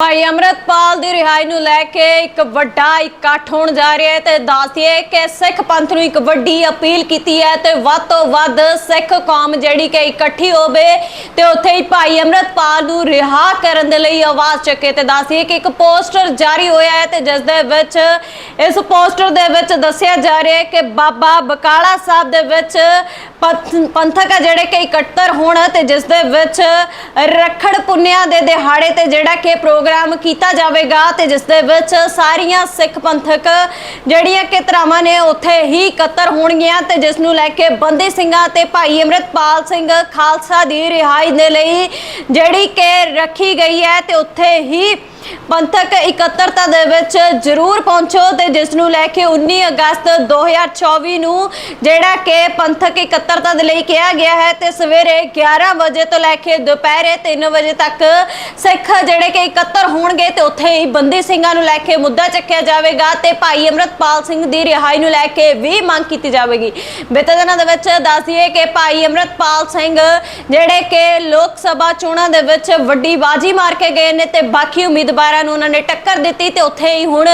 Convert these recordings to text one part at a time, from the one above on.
ਭਾਈ ਅਮਰਤਪਾਲ ਦੀ ਰਿਹਾਈ ਨੂੰ ਲੈ ਕੇ ਇੱਕ ਵੱਡਾ ਇਕੱਠ ਹੋਣ ਜਾ ਰਿਹਾ ਹੈ ਤੇ ਦੱਸਦੀਏ ਕਿ ਸਿੱਖ ਪੰਥ ਨੂੰ ਇੱਕ ਵੱਡੀ ਅਪੀਲ ਕੀਤੀ ਹੈ ਤੇ ਵੱਧ ਤੋਂ ਵੱਧ ਸਿੱਖ ਕੌਮ ਜਿਹੜੀ ਕਿ ਇਕੱਠੀ ਹੋਵੇ ਤੇ ਉੱਥੇ ਹੀ ਭਾਈ ਅਮਰਤਪਾਲ ਨੂੰ ਰਿਹਾ ਕਰਨ ਦੇ ਲਈ ਆਵਾਜ਼ ਚੱਕੇ ਤੇ ਦੱਸਦੀਏ ਕਿ ਇੱਕ ਪੋਸਟਰ ਜਾਰੀ ਹੋਇਆ ਹੈ ਤੇ ਜਿਸ ਦੇ ਵਿੱਚ, ਇਸ ਪੋਸਟਰ ਦੇ ਵਿੱਚ ਦੱਸਿਆ ਜਾ ਰਿਹਾ ਹੈ ਕਿ ਬਾਬਾ ਬਕਾਲਾ ਸਾਹਿਬ ਦੇ ਵਿੱਚ ਪੰਥ- ਪੰਥਕ ਆ ਜਿਹੜੇ ਕਿ ਇਕੱਤਰ ਹੋਣ ਤੇ ਜਿਸ ਦੇ ਵਿੱਚ ਰੱਖੜ ਪੁੰਨਿਆ ਦੇ ਦਿਹਾੜੇ ਤੇ ਜਿਹੜਾ ਕਿ ਪ੍ਰੋਗਰਾਮ ਪ੍ਰੋਗਰਾਮ ਕੀਤਾ ਜਾਵੇਗਾ ਤੇ ਜਿਸ ਦੇ ਵਿੱਚ ਸਾਰੀਆਂ ਸਿੱਖ ਪੰਥਕ ਜਿਹੜੀਆਂ ਕਿ ਧਰਾਵਾਂ ਨੇ ਉੱਥੇ ਹੀ ਇਕੱਤਰ ਹੋਣਗੀਆਂ ਤੇ ਜਿਸ ਨੂੰ ਲੈ ਕੇ ਬੰਦੀ ਸਿੰਘਾਂ ਤੇ ਭਾਈ ਅਮਰਿਤਪਾਲ ਸਿੰਘ ਖਾਲਸਾ ਦੀ ਰਿਹਾਈ ਦੇ ਲਈ ਜਿਹੜੀ ਕਿ ਰੱਖੀ ਗਈ ਹੈ ਤੇ ਉੱਥੇ ਹੀ ਪੰਥਕ ਇਕੱਤਰਤਾ ਦੇ ਵਿੱਚ ਜ਼ਰੂਰ ਪਹੁੰਚੋ ਤੇ ਜਿਸ ਨੂੰ ਲੈ ਕੇ 19 ਅਗਸਤ 2024 ਨੂੰ ਜਿਹੜਾ ਕਿ ਪੰਥਕ ਇਕੱਤਰਤਾ ਦੇ ਲਈ ਕਿਹਾ ਗਿਆ ਹੈ ਤੇ ਸਵੇਰੇ 11 ਵਜੇ ਤੋਂ ਲੈ ਕੇ ਦੁਪਹਿਰੇ 3 ਵਜੇ ਤੱਕ ਸਿੱਖ ਜਿਹੜੇ ਕਿ ਇਕੱਤਰ ਹੋਣਗੇ ਤੇ ਉੱਥੇ ਹੀ ਬੰਦੀ ਸਿੰਘਾਂ ਨੂੰ ਲੈ ਕੇ ਮੁੱਦਾ ਚੱਕਿਆ ਜਾਵੇਗਾ ਤੇ ਭਾਈ ਅਮਰਤਪਾਲ ਸਿੰਘ ਦੀ ਰਿਹਾਈ ਨੂੰ ਲੈ ਕੇ ਵੀ ਮੰਗ ਕੀਤੀ ਜਾਵੇਗੀ। ਬੀਤੇ ਦਿਨਾਂ ਦੇ ਵਿੱਚ ਦੱਸ ਦਈਏ ਕਿ ਭਾਈ ਅਮਰਤਪਾਲ ਸਿੰਘ ਜਿਹੜੇ ਕਿ ਲੋਕ ਸਭਾ ਚੋਣਾਂ ਦੇ ਵਿੱਚ ਵੱਡੀ ਬਾਜੀ ਮਾਰ ਕੇ ਗਏ ਨੇ ਤੇ ਬਾਕੀ ਉਮੀਦ ਉਮੀਦਵਾਰਾਂ ਨੂੰ ਉਹਨਾਂ ਨੇ ਟੱਕਰ ਦਿੱਤੀ ਤੇ ਉੱਥੇ ਹੀ ਹੁਣ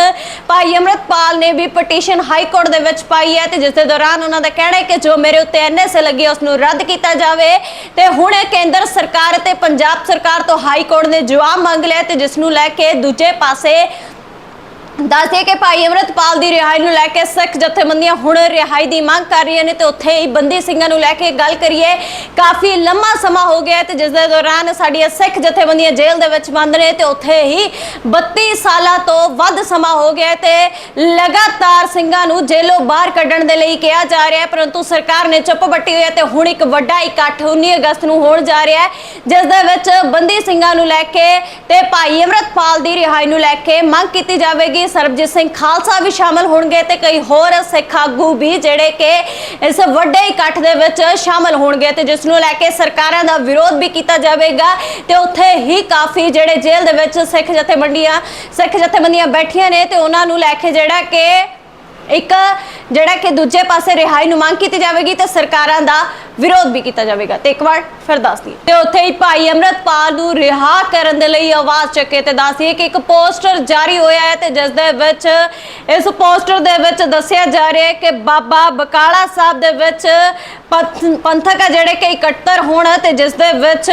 ਭਾਈ ਅਮਰਤਪਾਲ ਨੇ ਵੀ ਪਟੀਸ਼ਨ ਹਾਈ ਕੋਰਟ ਦੇ ਵਿੱਚ ਪਾਈ ਹੈ ਤੇ ਜਿਸ ਦੇ ਦੌਰਾਨ ਉਹਨਾਂ ਦਾ ਕਹਿਣਾ ਹੈ ਕਿ ਜੋ ਮੇਰੇ ਉੱਤੇ ਐਨਐਸਏ ਲੱਗੀ ਹੈ, ਉਸ ਨੂੰ ਰੱਦ ਕੀਤਾ ਜਾਵੇ। ਤੇ ਹੁਣ ਕੇਂਦਰ ਸਰਕਾਰ ਤੇ ਪੰਜਾਬ ਸਰਕਾਰ ਤੋਂ ਹਾਈ ਕੋਰਟ ਨੇ ਜਵਾਬ ਮੰਗ ਲਿਆ ਤੇ ਜਿਸ ਨੂੰ ਲੈ ਕੇ ਦੂਜੇ ਪਾਸੇ ਦੱਸਦੇ ਕਿ ਭਾਈ ਅਮਰਤਪਾਲ ਦੀ ਰਿਹਾਈ ਨੂੰ ਲੈ ਕੇ ਸਿੱਖ ਜਥੇਬੰਦੀਆਂ ਹੁਣ ਰਿਹਾਈ ਦੀ ਮੰਗ ਕਰ ਰਹੀਆਂ ਨੇ ਤੇ ਉੱਥੇ ਹੀ ਬੰਦੀ ਸਿੰਘਾਂ ਨੂੰ ਲੈ ਕੇ ਗੱਲ ਕਰੀਏ। ਕਾਫੀ ਲੰਮਾ ਸਮਾਂ ਹੋ ਗਿਆ ਹੈ ਤੇ ਜਿਸ ਦੇ ਦੌਰਾਨ ਸਾਡੀਆਂ ਸਿੱਖ ਜਥੇਬੰਦੀਆਂ ਜੇਲ੍ਹ ਦੇ ਵਿੱਚ ਬੰਦ ਨੇ ਤੇ ਉੱਥੇ ਹੀ 32 ਸਾਲਾਂ ਤੋਂ ਵੱਧ ਸਮਾਂ ਹੋ ਗਿਆ ਹੈ ਤੇ ਲਗਾਤਾਰ ਸਿੰਘਾਂ ਨੂੰ ਜੇਲ੍ਹੋਂ ਬਾਹਰ ਕੱਢਣ ਦੇ ਲਈ ਕਿਹਾ ਜਾ ਰਿਹਾ ਹੈ, ਪਰੰਤੂ ਸਰਕਾਰ ਨੇ ਚੁੱਪ ਬੱਟੀ ਹੋਈ ਹੈ ਤੇ ਹੁਣ ਇੱਕ ਵੱਡਾ ਇਕੱਠ 19 ਅਗਸਤ ਨੂੰ ਹੋਣ ਜਾ ਰਿਹਾ ਹੈ, ਜਿਸ ਦੇ ਵਿੱਚ ਬੰਦੀ ਸਿੰਘਾਂ ਨੂੰ ਲੈ ਕੇ ਤੇ ਭਾਈ ਅਮਰਤਪਾਲ ਦੀ ਰਿਹਾਈ ਨੂੰ ਲੈ ਕੇ ਮੰਗ ਕੀਤੀ ਜਾਵੇਗੀ। ਸਰਬਜੀਤ ਸਿੰਘ ਖਾਲਸਾ ਵੀ ਸ਼ਾਮਲ ਹੋਣਗੇ ਤੇ ਕਈ ਹੋਰ ਸਿੱਖ ਆਗੂ ਵੀ ਜਿਹੜੇ ਕਿ ਇਸ ਵੱਡੇ ਇਕੱਠ ਦੇ ਵਿੱਚ ਸ਼ਾਮਲ ਹੋਣਗੇ ਤੇ ਜਿਸ ਨੂੰ ਲੈ ਕੇ ਸਰਕਾਰਾਂ ਦਾ ਵਿਰੋਧ ਵੀ ਕੀਤਾ ਜਾਵੇਗਾ ਤੇ ਉੱਥੇ ਹੀ ਕਾਫੀ ਜਿਹੜੇ ਜੇਲ੍ਹ ਦੇ ਵਿੱਚ ਸਿੱਖ ਜਥੇਬੰਦੀਆਂ ਸਿੱਖ ਜਥੇਬੰਦੀਆਂ ਬੈਠੀਆਂ ਨੇ ਤੇ ਉਹਨਾਂ ਨੂੰ ਲੈ ਕੇ ਜਿਹੜਾ ਕਿ ਇੱਕ ਜਿਹੜਾ ਕਿ ਦੂਜੇ ਪਾਸੇ ਰਿਹਾਈ ਨੂੰ ਮੰਗ ਕੀਤੀ ਜਾਵੇਗੀ ਤੇ ਸਰਕਾਰਾਂ ਦਾ ਵਿਰੋਧ ਵੀ ਕੀਤਾ ਜਾਵੇਗਾ। ਤੇ ਇੱਕ ਵਾਰ ਫਿਰ ਦੱਸ ਦਈਏ। ਤੇ ਉੱਥੇ ਹੀ ਭਾਈ ਅਮਰਤਪਾਲ ਨੂੰ ਰਿਹਾ ਕਰਨ ਦੇ ਲਈ ਆਵਾਜ਼ ਚੱਕੇ ਤੇ ਦੱਸ ਕਿ ਇੱਕ ਪੋਸਟਰ ਜਾਰੀ ਹੋਇਆ ਹੈ ਤੇ ਜਿਸ ਦੇ ਵਿੱਚ, ਇਸ ਪੋਸਟਰ ਦੇ ਵਿੱਚ ਦੱਸਿਆ ਜਾ ਰਿਹਾ ਹੈ ਕਿ ਬਾਬਾ ਬਕਾਲਾ ਸਾਹਿਬ ਦੇ ਵਿੱਚ ਪੰਥ- ਪੰਥਕ ਆ ਜਿਹੜੇ ਕਿ ਇਕੱਤਰ ਹੋਣ ਤੇ ਜਿਸ ਦੇ ਵਿੱਚ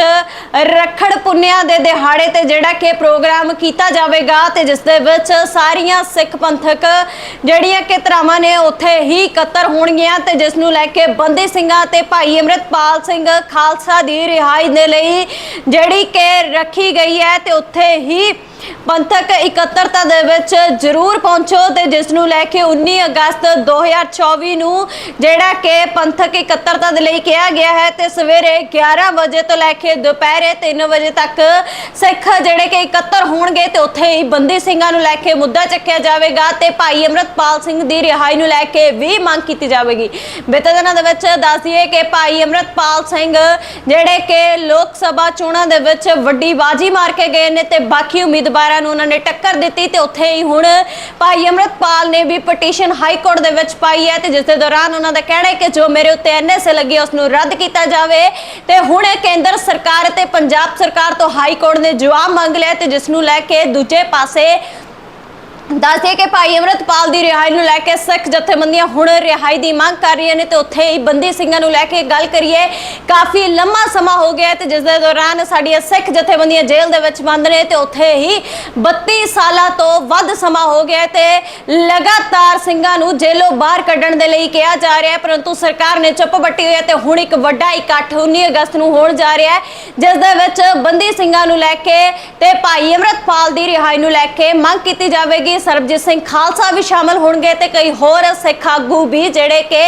ਰੱਖੜ ਪੁੰਨਿਆ ਦੇ ਦਿਹਾੜੇ ਤੇ ਜਿਹੜਾ ਕਿ ਪ੍ਰੋਗਰਾਮ ਕੀਤਾ ਜਾਵੇਗਾ ਤੇ ਜਿਸ ਦੇ ਵਿੱਚ ਸਾਰੀਆਂ ਸਿੱਖ ਪੰਥਕ ਜਿਹੜੀਆਂ ਕਿ ਧਰਾਵਾਂ ਨੇ ਉੱਥੇ ਹੀ ਇਕੱਤਰ ਹੋਣਗੀਆਂ ਤੇ ਜਿਸ ਨੂੰ ਲੈ ਕੇ ਬੰਦੀ ਸਿੰਘਾਂ ਤੇ ਭਾਈ ਅਮਰਿਤਪਾਲ ਸਿੰਘ ਖਾਲਸਾ ਦੀ ਰਿਹਾਈ ਦੇ ਲਈ ਜਿਹੜੀ ਕਿ ਰੱਖੀ ਗਈ ਹੈ ਤੇ ਉੱਥੇ ਹੀ ਪੰਥਕ ਇਕੱਤਰਤਾ ਦੇ ਵਿੱਚ ਜ਼ਰੂਰ ਪਹੁੰਚੋ ਤੇ ਜਿਸ ਨੂੰ ਲੈ ਕੇ 19 ਅਗਸਤ 2024 ਨੂੰ ਜਿਹੜਾ ਕਿ ਪੰਥਕ ਇਕੱਤਰਤਾ ਦੇ ਲਈ ਕਿਹਾ ਗਿਆ ਹੈ ਤੇ ਸਵੇਰੇ 11 ਵਜੇ ਤੋਂ ਲੈ ਕੇ ਦੁਪਹਿਰੇ 3 ਵਜੇ ਤੱਕ ਸਿੱਖ ਜਿਹੜੇ ਕਿ ਇਕੱਤਰ ਹੋਣਗੇ ਤੇ ਉੱਥੇ ਹੀ ਬੰਦੀ ਸਿੰਘਾਂ ਨੂੰ ਲੈ ਕੇ ਮੁੱਦਾ ਚੱਕਿਆ ਜਾਵੇਗਾ ਤੇ ਭਾਈ ਅਮਰਤਪਾਲ ਸਿੰਘ ਦੀ ਰਿਹਾਈ ਨੂੰ ਲੈ ਕੇ ਵੀ ਮੰਗ ਕੀਤੀ ਜਾਵੇਗੀ। ਬੀਤੇ ਦਿਨਾਂ ਦੇ ਵਿੱਚ ਦੱਸ ਦਈਏ ਕਿ ਭਾਈ ਅਮਰਤਪਾਲ ਸਿੰਘ ਜਿਹੜੇ ਕਿ ਲੋਕ ਸਭਾ ਚੋਣਾਂ ਦੇ ਵਿੱਚ ਵੱਡੀ ਬਾਜੀ ਮਾਰ ਕੇ ਗਏ ਨੇ ਤੇ ਬਾਕੀ ਉਮੀਦ ਉਮੀਦਵਾਰਾਂ ਨੂੰ ਉਹਨਾਂ ਨੇ ਟੱਕਰ ਦਿੱਤੀ ਤੇ ਉੱਥੇ ਹੀ ਹੁਣ ਭਾਈ ਅਮਰਤਪਾਲ ਨੇ ਵੀ ਪਟੀਸ਼ਨ ਹਾਈ ਕੋਰਟ ਦੇ ਵਿੱਚ ਪਾਈ ਹੈ ਤੇ ਜਿਸ ਦੇ ਦੌਰਾਨ ਉਹਨਾਂ ਦਾ ਕਹਿਣਾ ਹੈ ਕਿ ਜੋ ਮੇਰੇ ਉੱਤੇ ਐਨਐਸਏ ਲੱਗੀ ਹੈ, ਉਸ ਨੂੰ ਰੱਦ ਕੀਤਾ ਜਾਵੇ। ਤੇ ਹੁਣ ਕੇਂਦਰ ਸਰਕਾਰ ਤੇ ਪੰਜਾਬ ਸਰਕਾਰ ਤੋਂ ਹਾਈ ਕੋਰਟ ਨੇ ਜਵਾਬ ਮੰਗ ਲਿਆ ਤੇ ਜਿਸ ਨੂੰ ਲੈ ਕੇ ਦੂਜੇ ਪਾਸੇ ਦੱਸਦੇ ਕਿ ਭਾਈ ਅਮਰਤਪਾਲ ਦੀ ਰਿਹਾਈ ਨੂੰ ਲੈ ਕੇ ਸਿੱਖ ਜਥੇਬੰਦੀਆਂ ਹੁਣ ਰਿਹਾਈ ਦੀ ਮੰਗ ਕਰ ਰਹੀਆਂ ਨੇ ਤੇ ਉੱਥੇ ਹੀ ਬੰਦੀ ਸਿੰਘਾਂ ਨੂੰ ਲੈ ਕੇ ਗੱਲ ਕਰੀਏ। ਕਾਫੀ ਲੰਮਾ ਸਮਾਂ ਹੋ ਗਿਆ ਤੇ ਜਿਸ ਦੇ ਦੌਰਾਨ ਸਾਡੀਆਂ ਸਿੱਖ ਜਥੇਬੰਦੀਆਂ ਜੇਲ੍ਹ ਦੇ ਵਿੱਚ ਬੰਦ ਨੇ ਤੇ ਉੱਥੇ ਹੀ 32 ਸਾਲਾਂ ਤੋਂ ਵੱਧ ਸਮਾਂ ਹੋ ਗਿਆ ਤੇ ਲਗਾਤਾਰ ਸਿੰਘਾਂ ਨੂੰ ਜੇਲ੍ਹੋਂ ਬਾਹਰ ਕੱਢਣ ਦੇ ਲਈ ਕਿਹਾ ਜਾ ਰਿਹਾ ਹੈ, ਪਰੰਤੂ ਸਰਕਾਰ ਨੇ ਚੁੱਪ ਬੱਟੀ ਹੋਈ ਹੈ ਤੇ ਹੁਣ ਇੱਕ ਵੱਡਾ ਇਕੱਠ 19 ਅਗਸਤ ਨੂੰ ਹੋਣ ਜਾ ਰਿਹਾ ਹੈ ਜਿਸ ਦੇ ਵਿੱਚ ਬੰਦੀ ਸਿੰਘਾਂ ਨੂੰ ਲੈ ਕੇ ਤੇ ਭਾਈ ਅਮਰਤਪਾਲ ਦੀ ਰਿਹਾਈ ਨੂੰ ਲੈ ਕੇ ਮੰਗ ਕੀਤੀ ਜਾਵੇਗੀ। ਸਰਬਜੀਤ ਸਿੰਘ ਖਾਲਸਾ ਵੀ ਸ਼ਾਮਲ ਹੋਣਗੇ ਤੇ ਕਈ ਹੋਰ ਸਿੱਖ ਆਗੂ ਵੀ ਜਿਹੜੇ ਕਿ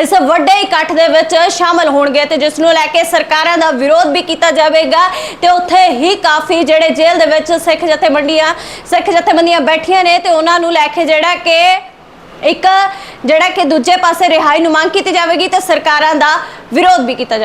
ਇਸ ਵੱਡੇ ਇਕੱਠ ਦੇ ਵਿੱਚ ਸ਼ਾਮਲ ਹੋਣਗੇ ਤੇ ਜਿਸ ਨੂੰ ਲੈ ਕੇ ਸਰਕਾਰਾਂ ਦਾ ਵਿਰੋਧ ਵੀ ਕੀਤਾ ਜਾਵੇਗਾ ਤੇ ਉੱਥੇ ਹੀ ਕਾਫੀ ਜਿਹੜੇ ਜੇਲ੍ਹ ਦੇ ਵਿੱਚ ਸਿੱਖ ਜਥੇਬੰਦੀਆਂ ਸਿੱਖ ਜਥੇਬੰਦੀਆਂ ਬੈਠੀਆਂ ਨੇ ਤੇ ਉਹਨਾਂ ਨੂੰ ਲੈ ਕੇ ਜਿਹੜਾ ਕਿ ਇੱਕ ਜਿਹੜਾ ਕਿ ਦੂਜੇ ਪਾਸੇ ਰਿਹਾਈ ਨੂੰ ਮੰਗ ਕੀਤੀ ਜਾਵੇਗੀ ਤੇ ਸਰਕਾਰਾਂ ਦਾ ਵਿਰੋਧ ਵੀ ਕੀਤਾ ਜਾਵੇਗਾ।